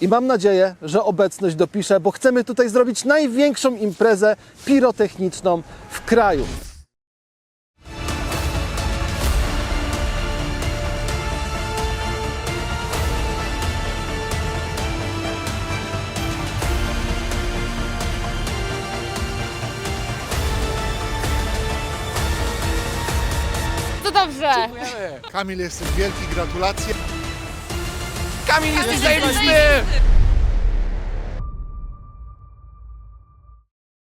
i mam nadzieję, że obecność dopiszę, bo chcemy tutaj zrobić największą imprezę pirotechniczną w kraju. To dobrze. Kamil, jesteś wielki, gratulacje. Kamil, jesteś zajebisty!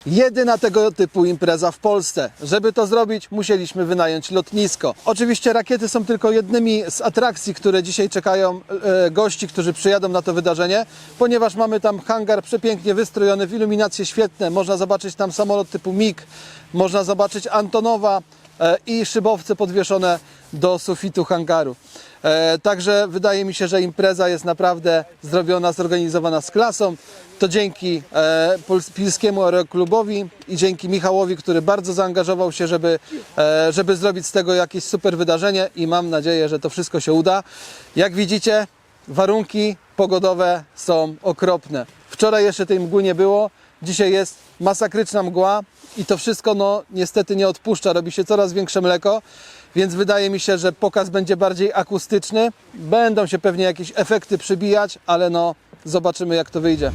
Jedyna tego typu impreza w Polsce. Żeby to zrobić, musieliśmy wynająć lotnisko. Oczywiście rakiety są tylko jednymi z atrakcji, które dzisiaj czekają e, gości, którzy przyjadą na to wydarzenie, ponieważ mamy tam hangar przepięknie wystrojony, w iluminacje świetne. Można zobaczyć tam samolot typu MiG, można zobaczyć Antonowa e, i szybowce podwieszone do sufitu hangaru. E, Także wydaje mi się, że impreza jest naprawdę zrobiona, zorganizowana z klasą. To dzięki e, Pilskiemu Aeroklubowi i dzięki Michałowi, który bardzo zaangażował się, żeby, e, żeby zrobić z tego jakieś super wydarzenie i mam nadzieję, że to wszystko się uda. Jak widzicie, warunki pogodowe są okropne. Wczoraj jeszcze tej mgły nie było, dzisiaj jest masakryczna mgła i to wszystko no niestety nie odpuszcza, robi się coraz większe mleko, więc wydaje mi się, że pokaz będzie bardziej akustyczny. Będą się pewnie jakieś efekty przybijać, ale no zobaczymy jak to wyjdzie.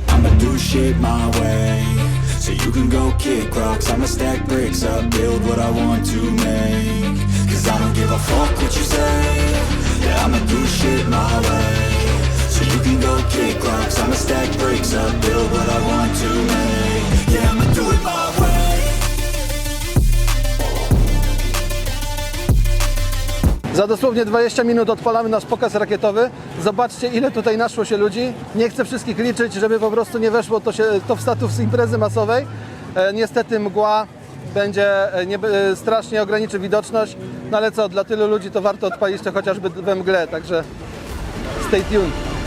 Za dosłownie 20 minut odpalamy nasz pokaz rakietowy. Zobaczcie, ile tutaj naszło się ludzi. Nie chcę wszystkich liczyć, żeby po prostu nie weszło to, się, to w status imprezy masowej. E, niestety mgła będzie e, nie, e, strasznie ograniczy widoczność, no ale co, dla tylu ludzi to warto odpalić to chociażby we mgle, także stay tuned.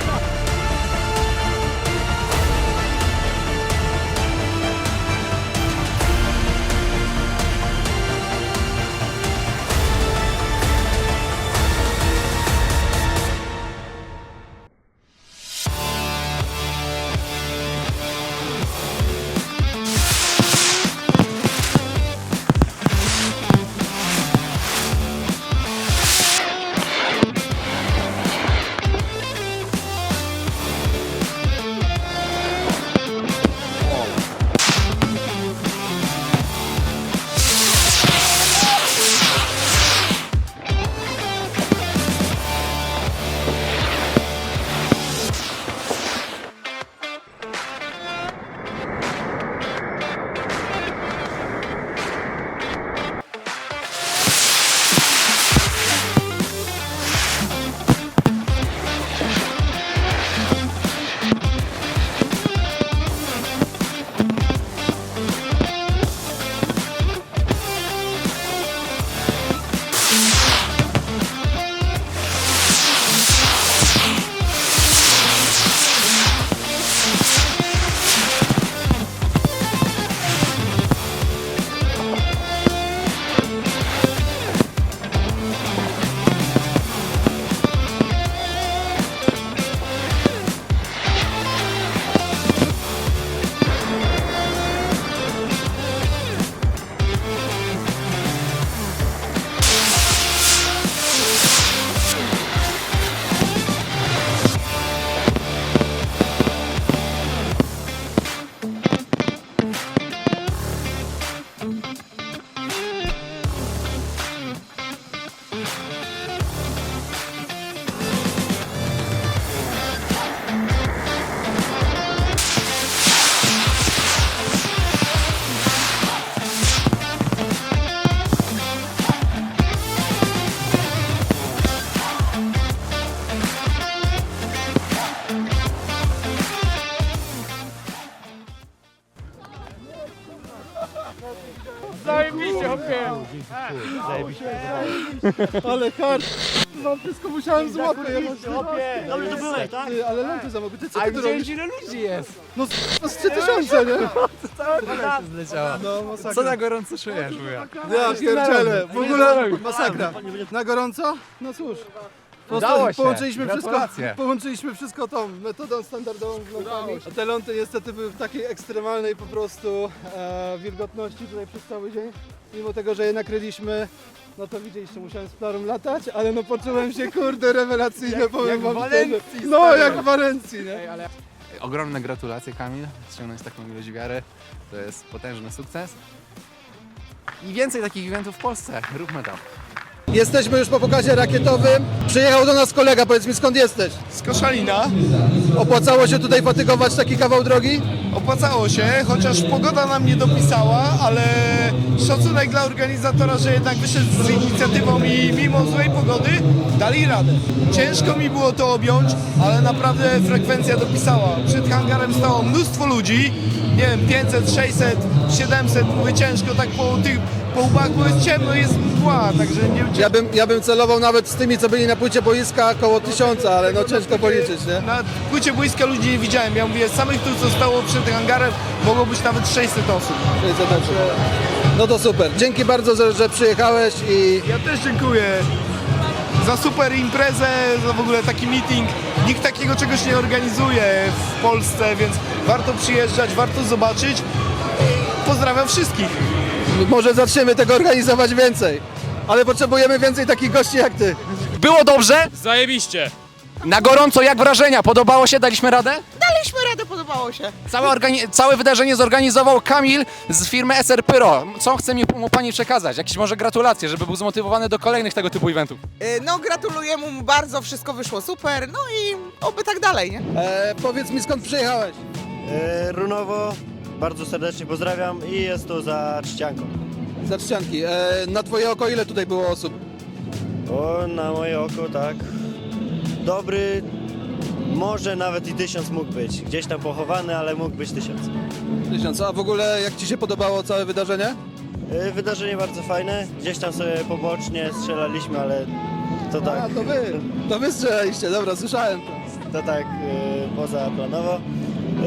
Ale hard! No wszystko musiałem złapać. Dobrze to byłeś, tak? Ty, ale lampy zamówił. Ty co A ty tu robisz? ile ludzi jest? No z 3000, nie? Cała klasa zleciała. No masakra. Co na gorąco czujesz, wuja? Ja pierdzielę, w ogóle masakra. Na gorąco? No cóż, Po Udało prostu się. połączyliśmy wszystko, Gratulacje. połączyliśmy wszystko tą metodą standardową z lądami. A te lądy niestety były w takiej ekstremalnej po prostu e, wilgotności tutaj przez cały dzień. Mimo tego, że je nakryliśmy, no to widzieliście, musiałem z plarą latać, ale no poczułem się kurde rewelacyjnie, powiem jak wam w Walencji. No stary. jak w Walencji, nie? Ej, ale... Ogromne gratulacje Kamil, ściągnąć taką ilość wiary, to jest potężny sukces. I więcej takich eventów w Polsce, róbmy to. Jesteśmy już po pokazie rakietowym. Przyjechał do nas kolega, powiedz mi skąd jesteś? Z Koszalina. Opłacało się tutaj fatygować taki kawał drogi? Opłacało się, chociaż pogoda nam nie dopisała, ale szacunek dla organizatora, że jednak wyszedł z inicjatywą i mimo złej pogody dali radę. Ciężko mi było to objąć, ale naprawdę frekwencja dopisała. Przed hangarem stało mnóstwo ludzi, nie wiem, 500, 600, 700, mówię ciężko, tak po tych po bo jest ciemno, jest mgła, także nie Ja bym, ja bym celował nawet z tymi, co byli na płycie boiska około tysiąca, ale no ciężko policzyć, nie? Na płycie boiska ludzi nie widziałem. Ja mówię, samych tu, co stało przed hangarem, mogło być nawet 600 osób. Czyli co dobrze. No to super. Dzięki bardzo, że, że przyjechałeś i Ja też dziękuję za super imprezę, za w ogóle taki meeting. Nikt takiego czegoś nie organizuje w Polsce, więc warto przyjeżdżać, warto zobaczyć. Pozdrawiam wszystkich. Może zaczniemy tego organizować więcej. Ale potrzebujemy więcej takich gości jak ty. Było dobrze? Zajebiście! Na gorąco, jak wrażenia? Podobało się? Daliśmy radę? Daliśmy radę, podobało się. Całe, organi- całe wydarzenie zorganizował Kamil z firmy SR Pyro. Co chce mi mu pani przekazać? Jakieś może gratulacje, żeby był zmotywowany do kolejnych tego typu eventów. Y, No, gratuluję mu bardzo, wszystko wyszło super, no i oby tak dalej, nie? E, powiedz mi skąd przyjechałeś? E, Runowo, bardzo serdecznie pozdrawiam i jest to za Trzcianką. Za Trzcianki. E, na twoje oko ile tutaj było osób? O, na moje oko, tak. Dobry, może nawet i tysiąc mógł być. Gdzieś tam pochowany, ale mógł być tysiąc. Tysiąc. A w ogóle jak ci się podobało całe wydarzenie? E, Wydarzenie bardzo fajne. Gdzieś tam sobie pobocznie strzelaliśmy, ale to tak, A, to wy. To wy strzelaliście, dobra, słyszałem to. to tak e, pozaplanowo.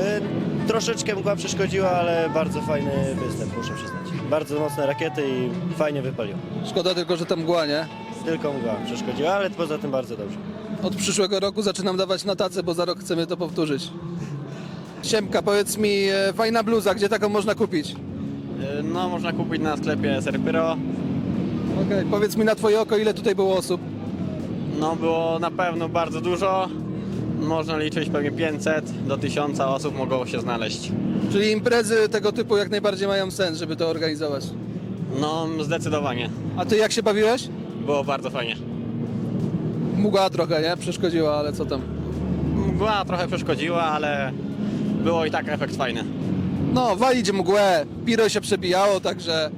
E, Troszeczkę mgła przeszkodziła, ale bardzo fajny występ, muszę przyznać. Bardzo mocne rakiety i fajnie wypalił. Szkoda tylko, że tam mgła, nie? Tylko mgła przeszkodziła, ale poza tym bardzo dobrze. Od przyszłego roku zaczynam dawać na tacę, bo za rok chcemy to powtórzyć. Siemka, powiedz mi, e, fajna bluza, gdzie taką można kupić? No, można kupić na sklepie Serpyro. Okej, powiedz mi na twoje oko, ile tutaj było osób? No, było na pewno bardzo dużo. Można liczyć pewnie 500 do 1000 osób mogło się znaleźć. Czyli imprezy tego typu jak najbardziej mają sens, żeby to organizować. No, zdecydowanie. A ty jak się bawiłeś? Było bardzo fajnie. Mgła trochę, nie? Przeszkodziła, ale co tam? Mgła trochę przeszkodziła, ale było i tak efekt fajny. No, walić mgłę, piro się przebijało, także...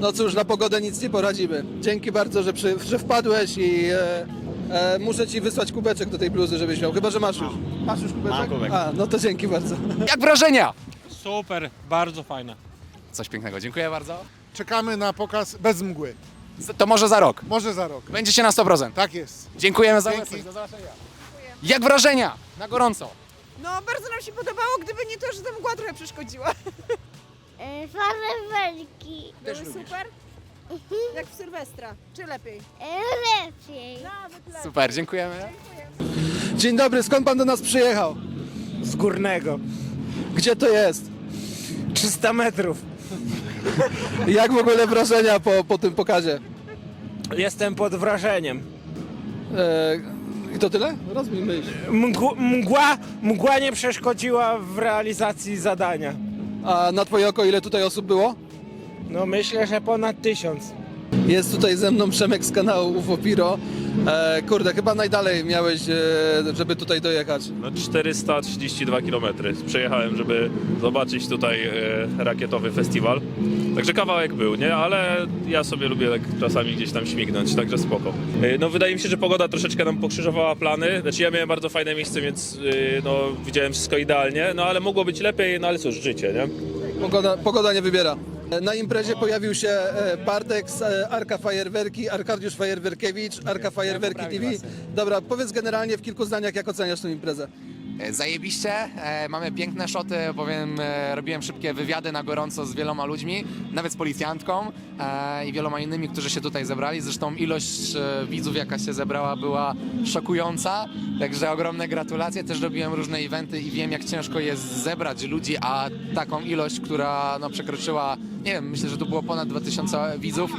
No cóż, na pogodę nic nie poradzimy. Dzięki bardzo, że, przy, że wpadłeś i e, e, muszę ci wysłać kubeczek do tej bluzy, żebyś miał. Chyba, że masz już. Masz już kubeczek? Mam kubek. A, no to dzięki bardzo. Jak wrażenia? Super, bardzo fajne. Coś pięknego, dziękuję bardzo. Czekamy na pokaz bez mgły. Z- To może za rok. Może za rok. Będziecie na 100%. Tak jest. Dziękujemy za Dzięki. obecność. Do zobaczenia. Jak wrażenia? Na gorąco. No, bardzo nam się podobało, gdyby nie to, że ta mgła trochę przeszkodziła. E, Fawerwerki. Były super? Jak w Sylwestra, czy lepiej? Lepiej. Nawet lepiej. Super, dziękujemy. Dzień dobry, skąd pan do nas przyjechał? Z górnego. Gdzie to jest? 300 metrów. Jak w ogóle wrażenia po, po tym pokazie? Jestem pod wrażeniem. E, I to tyle? Rozumiem myśl. Mgł, mgła, mgła nie przeszkodziła w realizacji zadania. A na twoje oko ile tutaj osób było? No myślę, że ponad tysiąc. Jest tutaj ze mną Przemek z kanału UFO Piro. E, kurde, chyba najdalej miałeś, e, żeby tutaj dojechać. No 432 km przejechałem, żeby zobaczyć tutaj e, rakietowy festiwal. Także kawałek był, nie? Ale ja sobie lubię tak czasami gdzieś tam śmignąć, także spoko. E, No wydaje mi się, że pogoda troszeczkę nam pokrzyżowała plany. Znaczy ja miałem bardzo fajne miejsce, więc e, no widziałem wszystko idealnie, no ale mogło być lepiej, no ale cóż, życie, nie? Pogoda, pogoda nie wybiera. Na imprezie pojawił się e, Bartek z e, Arka Fajerwerki, Arkadiusz Fajerwerkiewicz, Arka Fajerwerki TV. Dobra, powiedz generalnie w kilku zdaniach, jak oceniasz tę imprezę. E, Zajebiście, e, mamy piękne szoty, powiem, e, robiłem szybkie wywiady na gorąco z wieloma ludźmi, nawet z policjantką e, i wieloma innymi, którzy się tutaj zebrali. Zresztą ilość e, widzów, jaka się zebrała, była szokująca, także ogromne gratulacje. Też robiłem różne eventy i wiem, jak ciężko jest zebrać ludzi, a taką ilość, która no, przekroczyła, nie wiem, myślę, że tu było ponad 2000 widzów,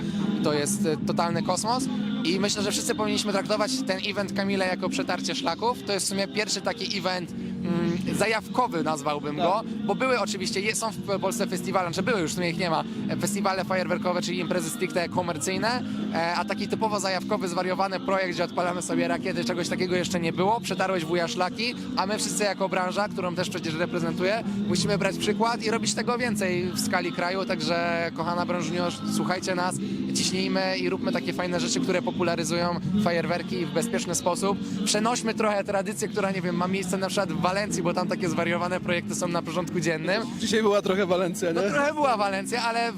to jest e, totalny kosmos. I myślę, że wszyscy powinniśmy traktować ten event Kamila jako przetarcie szlaków. To jest w sumie pierwszy taki event mm, zajawkowy, nazwałbym go, bo były oczywiście, są w Polsce festiwale, znaczy były, już w sumie ich nie ma, festiwale fajerwerkowe, czyli imprezy stricte komercyjne, a taki typowo zajawkowy, zwariowany projekt, gdzie odpalamy sobie rakiety, czegoś takiego jeszcze nie było. Przetarłeś wuja szlaki, a my wszyscy jako branża, którą też przecież reprezentuję, musimy brać przykład i robić tego więcej w skali kraju, także kochana branżunio, słuchajcie nas, ciśnijmy i róbmy takie fajne rzeczy, które popularyzują fajerwerki w bezpieczny sposób. Przenośmy trochę tradycję, która, nie wiem, ma miejsce na przykład w Walencji, bo tam takie zwariowane projekty są na porządku dziennym. Dzisiaj była trochę Walencja, No nie? trochę była Walencja, ale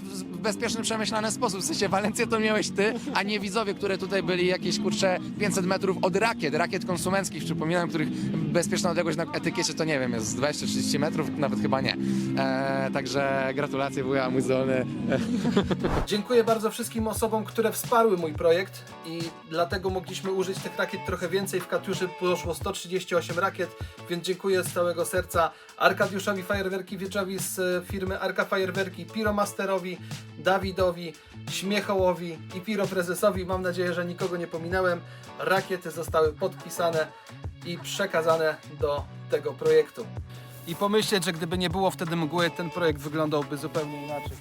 bezpieczny, przemyślany sposób. W sensie Walencję to miałeś ty, a nie widzowie, które tutaj byli jakieś, kurcze, 500 metrów od rakiet, rakiet konsumenckich, przypominam, których bezpieczna odległość na etykiecie to nie wiem, jest 20-30 metrów, nawet chyba nie. E, także gratulacje wuja muzealny. Dziękuję bardzo wszystkim osobom, które wsparły mój projekt i dlatego mogliśmy użyć tych rakiet trochę więcej. W Katiuszy poszło 138 rakiet, więc dziękuję z całego serca Arkadiuszowi Fajerwerkiewiczowi z e, firmy Arka Fajerwerki, Piromasterowi, Dawidowi, Śmiechołowi i Piroprezesowi. Mam nadzieję, że nikogo nie pominąłem. Rakiety zostały podpisane i przekazane do tego projektu. I pomyśleć, że gdyby nie było wtedy mgły, ten projekt wyglądałby zupełnie inaczej.